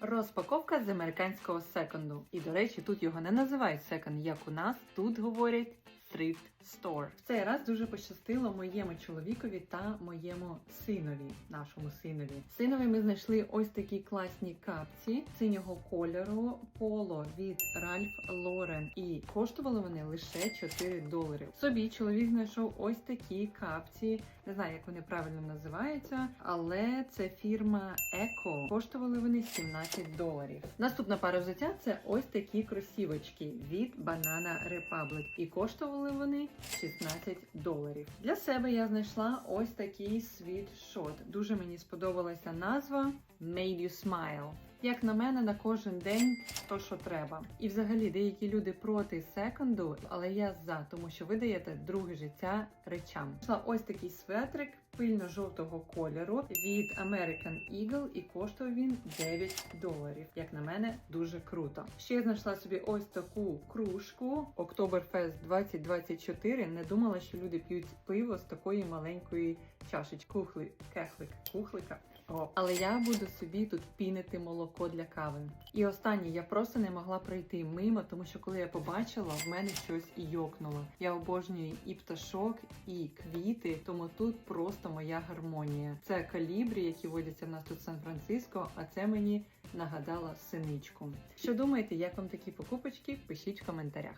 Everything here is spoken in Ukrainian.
Розпаковка з американського секонду. І до речі, тут його не називають секонд, як у нас. Тут говорять thrift store. В цей раз дуже пощастило моєму чоловікові та моєму синові, нашому синові. Синові ми знайшли ось такі класні капці синього кольору, поло від Ralph Lauren. І коштували вони лише 4 долари. Собі чоловік знайшов ось такі капці. Не знаю, як вони правильно називаються, але це фірма Eco. Коштували вони 17 доларів. Наступна пара взуття це ось такі кросівочки від Banana Republic. І коштували вони 16 доларів. Для себе я знайшла ось такий світшот. Дуже мені сподобалася назва Made You Smile. Як на мене, на кожен день то, що треба. І взагалі деякі люди проти секонду, але я за, тому що ви даєте друге життя речам. Знайшла ось такий светрик пильно-жовтого кольору від American Eagle і коштує він 9 доларів. Як на мене, дуже круто. Ще я знайшла собі ось таку кружку Oktoberfest 2024. Не думала, що люди п'ють пиво з такої маленької чашечки. Кухли, кехлик, кухлика. О. Але я буду собі тут пінити молоко для кави. І останнє, я просто не могла пройти мимо, тому що коли я побачила, в мене щось і йокнуло. Я обожнюю і пташок, і квіти, тому тут просто моя гармонія. Це калібрі, які водяться в нас тут в Сан-Франциско, а це мені нагадала синичку. Що думаєте, як вам такі покупочки? Пишіть в коментарях.